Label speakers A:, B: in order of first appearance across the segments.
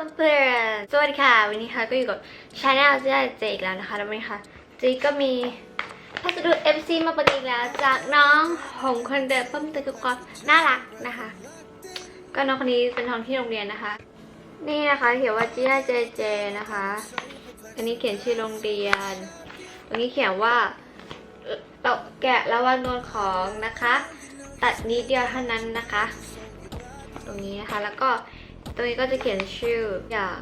A: เพื่อนสวัสดีค่ะ วันนี้ค่ะก็อยู่กับชาแนลเจ๊เจอีกแล้วนะคะแล้ววันนี้ค่ะเจก็มีพัสดุ FC มาปฏิอีกแล้ว จากน้องหงคนเดิมเพิ่มเติมกุกอนน่ารักนะคะ ก็น้องคนนี้เป็นน้องที่โรงเรียนนะคะ นี่นะคะเขียนว่าจีน่าเจเจนะคะ อันนี้เขียนชื่อโรงเรียนอันนี้เขียนว่าเราแกะแล้ววันโดนของนะคะ ตัดนิดเดียวเท่านั้นนะคะ ตรงนี้นะคะแล้วก็ ตรงนี้ก็จะเขียนชื่ออย่าง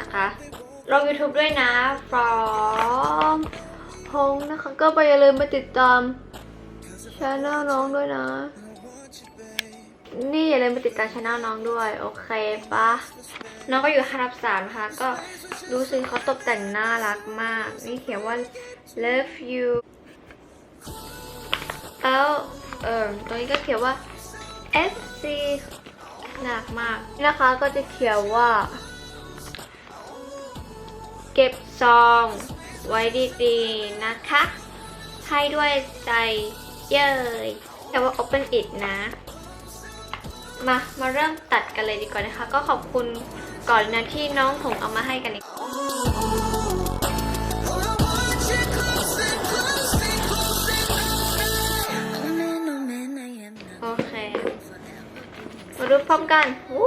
A: นะคะลง YouTube ด้วยนะ from พงนะคะ ก็ไปอย่าลืมมาติดตามช anel น้องด้วยนะ นี่อย่าลืมไปติดตามช anel น้องด้วย โอเคปะน้องก็อยู่ระดับสามนะคะ ก็ดูสิเขาตกแต่งน่ารักมาก นี่เขียนว่า love you แล้วเออตรงนี้ก็เขียนว่า FC หนักมากนะคะก็จะเขียนว่า เก็บซอง ไว้ดีๆนะคะ ให้ด้วยใจเย้ยแต่ว่า open it นะ มามาเริ่มตัดกันเลยดีกว่านะคะ ก็ขอบคุณก่อนนะที่น้องผมเอามาให้กันอีก มาดูพร้อมกันหู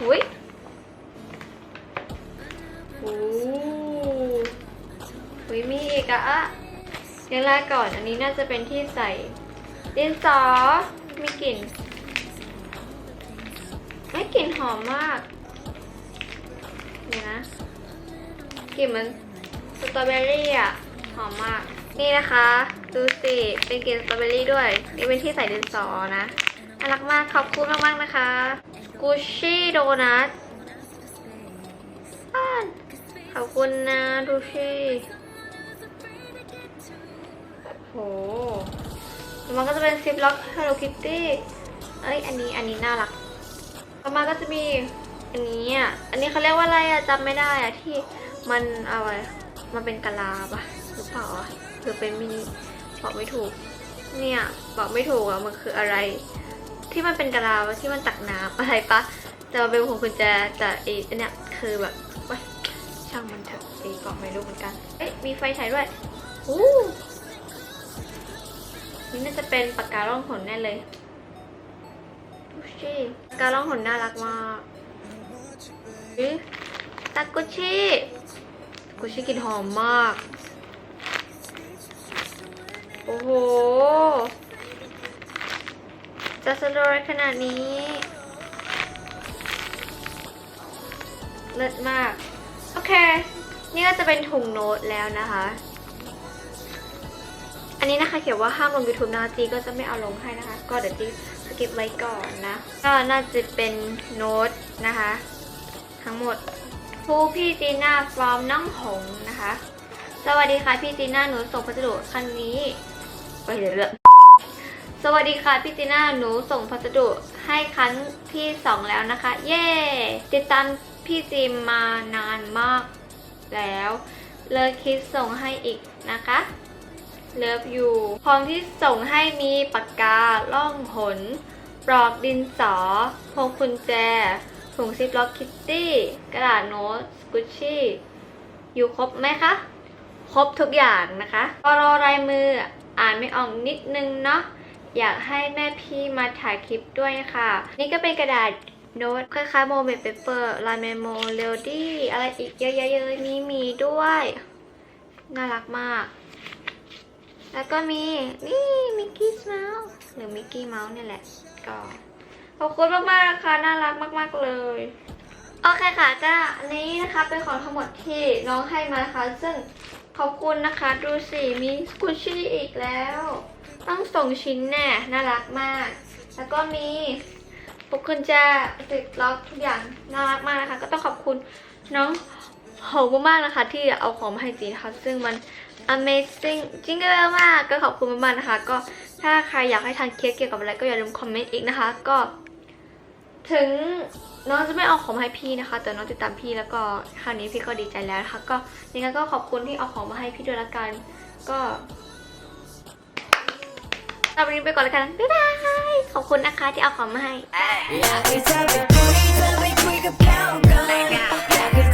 A: หุยหูหุยมีอีกอะอะยังแรกก่อนอันนี้น่าจะเป็นที่ใส่ดินสอมีกลิ่นไม่กลิ่นหอมมากเดี๋ยวนะกลิ่นมันสตรอเบอรี่อะหอมมาก นี่นะคะ ดูสิ เป็นกลิ่นสตรอเบอรี่ด้วย นี่เป็นที่ใส่ดินสอนะ น่ารักมากขอบคุณมากๆนะคะ กุชชี่โดนัทอ่าขอบคุณนะดูชี่โห มันก็จะเป็นซิปล็อก Hello Kitty เอ้ย อันนี้ อันนี้น่ารัก ต่อมาก็จะมี อันนี้อะ อันนี้เขาเรียกว่าอะไรอะจำไม่ได้อะที่มันเอาไว้มันเป็นกะลาปะหรือเปล่าอะหรือเป็นมินิบอกไม่ถูก เนี่ย บอกไม่ถูกอะ มันคืออะไร ที่มันเป็นกระลาที่มันตักน้ำอะไรปะแต่มันเป็นของคุณแจแต่ไอ้เนี่ยคือแบบว้ยช่างมันเถอะตีกล่องไม่รู้เหมือนกันเอ๊ะมีไฟฉายด้วยอู้นี่น่าจะเป็นปากกาล่องหนแน่เลยดูสิปากกาล่องหนน่ารักมากอุ๊ยตากุชิกุชิกลินหอมมาก โอ้โห จะสโลว์ขนาดนี้ เลิศมาก โอเค นี่ก็จะเป็นถุงโน้ตแล้วนะคะ อันนี้นะคะเขียนว่าห้ามลง YouTube นะจีก็จะไม่เอาลงให้นะคะ ก็เดี๋ยวจีสกิปไว้ก่อนนะ ก็น่าจะเป็นโน้ตนะคะ ทั้งหมดผู้พี่จีน่า from น้องหงนะคะ สวัสดีค่ะพี่จีน่าหนูส่งพัสดุคันนี้ไปเรื่อย สวัสดีค่ะพี่จีน่าหนูส่งพัสดุให้ครั้งที่สองแล้วนะคะ เย้ติดตามพี่จีมมานานมากแล้ว เลยคิดส่งให้อีกนะคะเลิฟยูของที่ส่งให้มีปากกาล่องหนปลอกดินสอพวงกุญแจถุงซิปล็อกคิตตี้ กระดาษโน้ตสกุชชี่ อยู่ครบไหมคะ ครบทุกอย่างนะคะกรอลายมืออ่านไม่ออกนิดนึงเนาะ อยากให้แม่พี่มาถ่ายคลิปด้วยค่ะ นี่ก็เป็นกระดาษโน้ตคล้ายๆโมเมนเปเปอร์ลายเมโมเรลดี้อะไรอีกเยอะๆเลยมีมีด้วย น่ารักมาก แล้วก็มีนี่มิกกี้เมาส์หรือมิกกี้เมาส์เนี่ยแหละ ก็ขอบคุณมากๆนะคะน่ารักมาก ๆเลยโอเคค่ะก็อันนี้นะคะเป็นของทั้งหมดที่น้องให้มานะคะ ซึ่งขอบคุณนะคะ ดูสิมีสกุชชี่อีกแล้ว ต้องส่งชิ้นแน่น่ารักมาก แล้วก็มีพวกคุณจะติดล็อกทุกอย่างน่ารักมากนะคะ ก็ต้องขอบคุณน้องโหมากๆนะคะ ที่เอาของมาให้จีนะคะซึ่งมัน amazing จริงๆมากก็ขอบคุณมากๆนะคะ ก็ถ้าใครอยากให้ทานเค้กเกี่ยวกับอะไรก็อย่าลืมคอมเมนต์อีกนะคะ ก็ ถึงน้องจะไม่เอาของมาให้พี่นะคะ แต่น้องติดตามพี่แล้วก็คราวนี้พี่ก็ดีใจแล้วนะคะ ก็ยังไงก็ขอบคุณที่เอาของมาให้พี่ด้วยละกัน ก็ เราวันนี้ไปก่อนแล้วกัน บ๊ายบาย ขอบคุณนะคะที่เอาของมาให้
B: อยากให้เธอไปคุยเธอไปคุยกับเขาก่อน